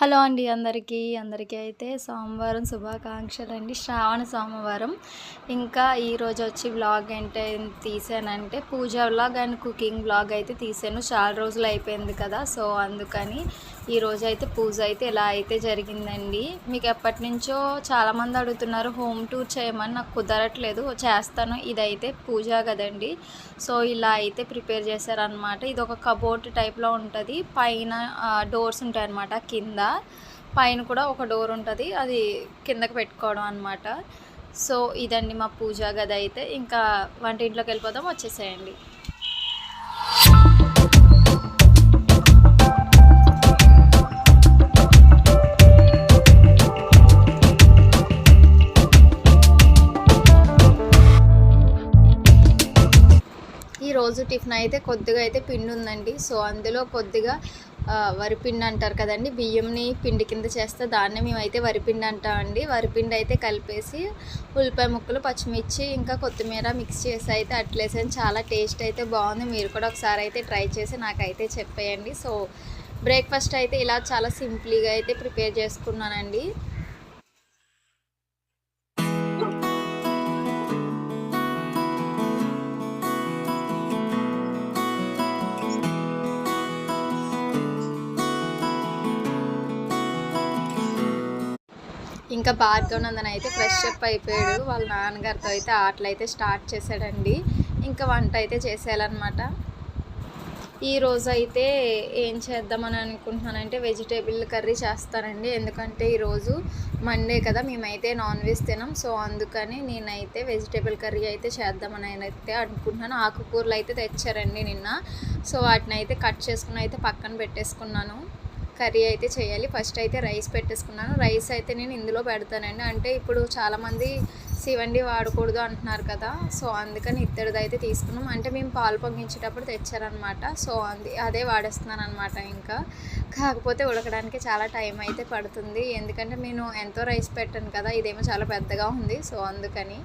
Hello అండి అందరికీ. అందరికీ అయితే సోమవారం శుభాకాంక్షలు అండి శ్రావణ సోమవారం. ఇంకా ఈరోజు వచ్చి బ్లాగ్ అంటే తీసానంటే పూజ బ్లాగ్ అండ్ కుకింగ్ బ్లాగ్ అయితే తీసాను. చాలా రోజులు అయిపోయింది కదా సో అందుకని ఈరోజు అయితే పూజ అయితే ఎలా అయితే జరిగిందండి మీకు ఎప్పటి నుంచో చాలామంది అడుగుతున్నారు హోమ్ టూర్ చేయమని నాకు కుదరట్లేదు చేస్తాను ఇదైతే పూజ కదండి. సో ఇలా అయితే ప్రిపేర్ చేశారనమాట ఇది ఒక కబోర్డ్ టైప్లో ఉంటుంది పైన డోర్స్ ఉంటాయి అన్నమాట కింద. పైన కూడా ఒక డోర్ ఉంటుంది అది కిందకి పెట్టుకోవడం అనమాట సో ఇదండి మా పూజ గది అయితే. ఇంకా వంటింట్లోకి వెళ్ళిపోదాం వచ్చేసేయండి. ఈరోజు టిఫిన్ అయితే కొద్దిగా అయితే పిండి ఉందండి. సో అందులో కొద్దిగా వరిపిండి అంటారు కదండి. బియ్యంని పిండి కింద చేస్తే దాన్నే మేమైతే వరిపిండి అంటామండి. వరిపిండి అయితే కలిపేసి ఉల్లిపాయ ముక్కలు పచ్చిమిర్చి ఇంకా కొత్తిమీర మిక్స్ చేసి అయితే అట్లేసాను చాలా టేస్ట్ అయితే బాగుంది. మీరు కూడా ఒకసారి అయితే ట్రై చేసి నాకైతే చెప్పేయండి. సో బ్రేక్ఫాస్ట్ అయితే ఇలా చాలా సింపుల్గా అయితే ప్రిపేర్ చేసుకున్నానండి. ఇంకా భార్గవనందన్ అయితే ఫ్రెష్ అప్ అయిపోయాడు. వాళ్ళ నాన్నగారితో అయితే ఆటలు అయితే స్టార్ట్ చేశాడండి. ఇంకా వంట అయితే చేసేయాలన్నమాట. ఈరోజు అయితే ఏం చేద్దామని అనుకుంటున్నానంటే వెజిటేబుల్ కర్రీ చేస్తానండి. ఎందుకంటే ఈరోజు మండే కదా మేమైతే నాన్ వెజ్ తినాం. సో అందుకని నేనైతే వెజిటేబుల్ కర్రీ అయితే చేద్దామని అయితే అనుకుంటున్నాను. ఆకుకూరలు అయితే తెచ్చారండి నిన్న. సో వాటిని అయితే కట్ చేసుకుని అయితే పక్కన పెట్టేసుకున్నాను. కర్రీ అయితే చేయాలి. ఫస్ట్ అయితే రైస్ పెట్టేసుకున్నాను. రైస్ అయితే నేను ఇందులో పెడతానండి. అంటే ఇప్పుడు చాలామంది శివండి వాడకూడదు అంటున్నారు కదా. సో అందుకని ఇద్దరిది అయితే తీసుకున్నాం. అంటే మేము పాలు పొంగించేటప్పుడు తెచ్చారనమాట. సో అంది అదే వాడేస్తున్నాను అనమాట ఇంకా. కాకపోతే ఉడకడానికి చాలా టైం అయితే పడుతుంది. ఎందుకంటే నేను ఎంతో రైస్ పెట్టాను కదా. ఇదేమో చాలా పెద్దగా ఉంది. సో అందుకని.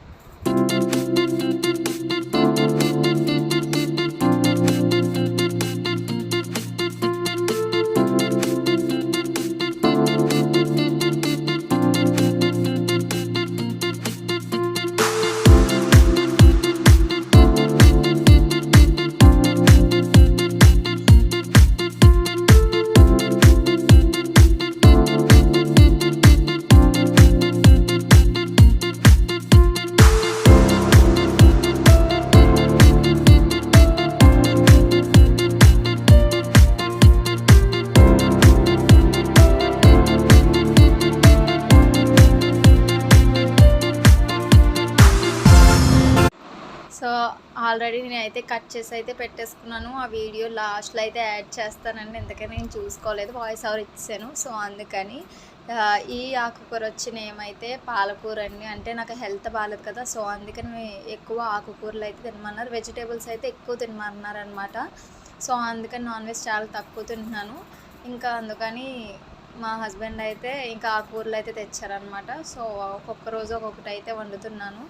ఆల్రెడీ నేను అయితే కట్ చేసి అయితే పెట్టేసుకున్నాను. ఆ వీడియో లాస్ట్లో అయితే యాడ్ చేస్తానండి. ఎందుకని నేను చూసుకోలేదు. వాయిస్ ఓవర్ ఇచ్చాను. సో అందుకని ఈ ఆకుకూర వచ్చిన ఏమైతే పాలకూర అండి అంటే నాకు హెల్త్ బాగాలేదు కదా సో అందుకని ఎక్కువ ఆకుకూరలు అయితే తినమన్నారు. వెజిటేబుల్స్ అయితే ఎక్కువ తినమన్నారు అనమాట సో అందుకని నాన్ వెజ్ చాలా తక్కువ తింటున్నాను. ఇంకా అందుకని మా హస్బెండ్ అయితే ఇంకా ఆకుకూరలు అయితే తెచ్చారనమాట సో ఒక్కొక్క రోజు ఒక్కొక్కటి అయితే వండుతున్నాను.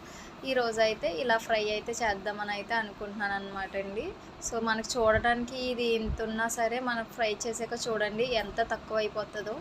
ఈరోజు అయితే ఇలా ఫ్రై అయితే చేద్దామని అయితే అనుకుంటున్నాను అనమాట అండి. సో మనకు చూడటానికి ఇది ఇంత ఉన్నా సరే మనం ఫ్రై చేసాక చూడండి ఎంత తక్కువ అయిపోతుందో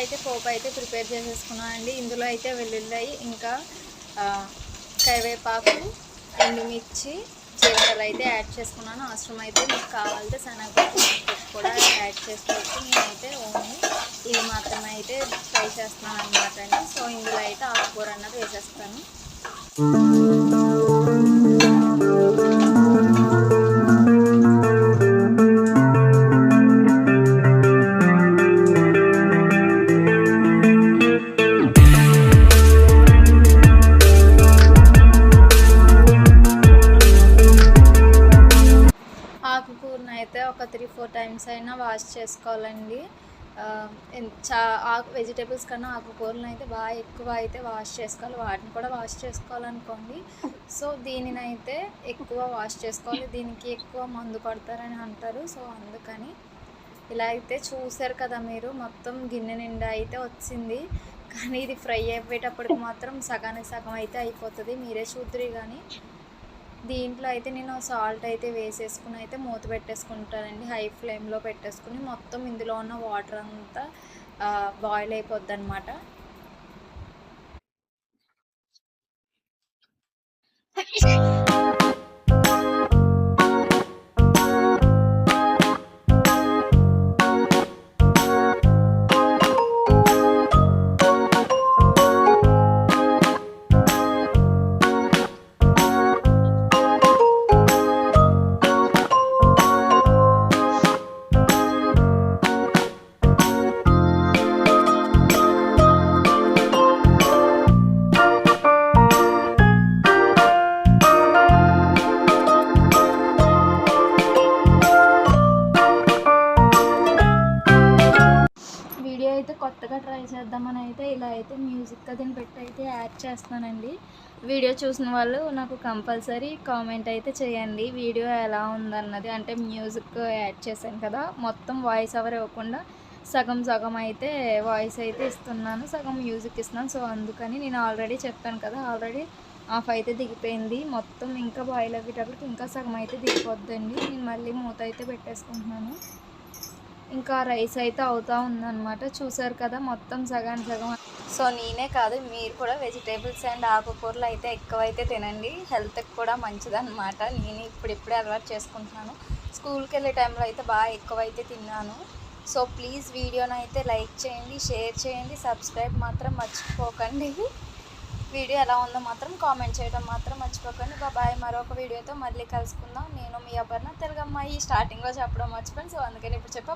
అయితే పోపు అయితే ప్రిపేర్ చేసేసుకున్నాను అండి. ఇందులో అయితే వెల్లుల్లి ఇంకా కరివేపాకు ఎండుమిర్చి జీలకర్ర అయితే యాడ్ చేసుకున్నాను. అవసరం అయితే మీకు కావాలంటే శనగపప్పు కూడా యాడ్ చేసుకోవచ్చు. నేనైతే ఓన్లీ ఇవి మాత్రమే అయితే ఫ్రై చేస్తున్నాను అనమాట అండి. సో ఇందులో అయితే ఆకుకూర అన్నది వేసేస్తాను. ఫోర్ టైమ్స్ అయినా వాష్ చేసుకోవాలండి. చా ఆకు వెజిటేబుల్స్ కన్నా ఆకుకూరలను అయితే బాగా ఎక్కువ అయితే వాష్ చేసుకోవాలి. వాటిని కూడా వాష్ చేసుకోవాలనుకోండి. సో దీనిని అయితే ఎక్కువ వాష్ చేసుకోవాలి. దీనికి ఎక్కువ మందు కొడతారని అంటారు. సో అందుకని ఇలా అయితే చూసారు కదా మీరు. మొత్తం గిన్నె నిండా అయితే వచ్చింది. కానీ ఇది ఫ్రై అయిపోయేటప్పటికి మాత్రం సగానికి సగం అయితే అయిపోతుంది. మీరే చూద్దరు కానీ దీంట్లో అయితే నేను సాల్ట్ అయితే వేసేసుకుని అయితే మూత పెట్టేసుకుంటానండి. హై ఫ్లేమ్లో పెట్టేసుకుని మొత్తం ఇందులో ఉన్న వాటర్ అంతా బాయిల్ అయిపోద్ది అనమాట అయితే కొత్తగా ట్రై చేద్దామని అయితే ఇలా అయితే మ్యూజిక్ అది పెట్టి అయితే యాడ్ చేస్తానండి వీడియో చూసిన వాళ్ళు నాకు కంపల్సరీ కామెంట్ అయితే చేయండి. వీడియో ఎలా ఉందన్నది అంటే మ్యూజిక్ యాడ్ చేశాను కదా మొత్తం వాయిస్ ఎవరు ఇవ్వకుండా సగం సగం అయితే వాయిస్ అయితే ఇస్తున్నాను సగం మ్యూజిక్ ఇస్తున్నాను. సో అందుకని నేను ఆల్రెడీ చెప్పాను కదా ఆల్రెడీ ఆఫ్ అయితే దిగిపోయింది. మొత్తం ఇంకా బాయిల్ అయ్యేటప్పటికి ఇంకా సగం అయితే దిగిపోద్దండి. నేను మళ్ళీ మూత అయితే పెట్టేసుకుంటున్నాను. ఇంకా రైస్ అయితే అవుతూ ఉందన్నమాట. చూసారు కదా మొత్తం సగం సగం. సో నేనే కాదు మీరు కూడా వెజిటేబుల్స్ అండ్ ఆకుకూరలు అయితే ఎక్కువైతే తినండి. హెల్త్కి కూడా మంచిదన్నమాట. నేను ఇప్పుడిప్పుడే అలవాటు చేసుకుంటున్నాను. స్కూల్కి వెళ్ళే టైంలో అయితే బాగా ఎక్కువైతే తిన్నాను. సో ప్లీజ్ వీడియోని అయితే లైక్ చేయండి షేర్ చేయండి సబ్స్క్రైబ్ మాత్రం మర్చిపోకండి. వీడియో ఎలా ఉందో మాత్రం కామెంట్ చేయడం మాత్రం మర్చిపోకండి. బాబాయ్ మరొక వీడియోతో మళ్ళీ కలుసుకుందాం. నేను మీ అబ్బర్న తెలుగు అమ్మాయి స్టార్టింగ్లో చెప్పడం మర్చిపోయాను. సో అందుకని ఇప్పుడు చెప్పా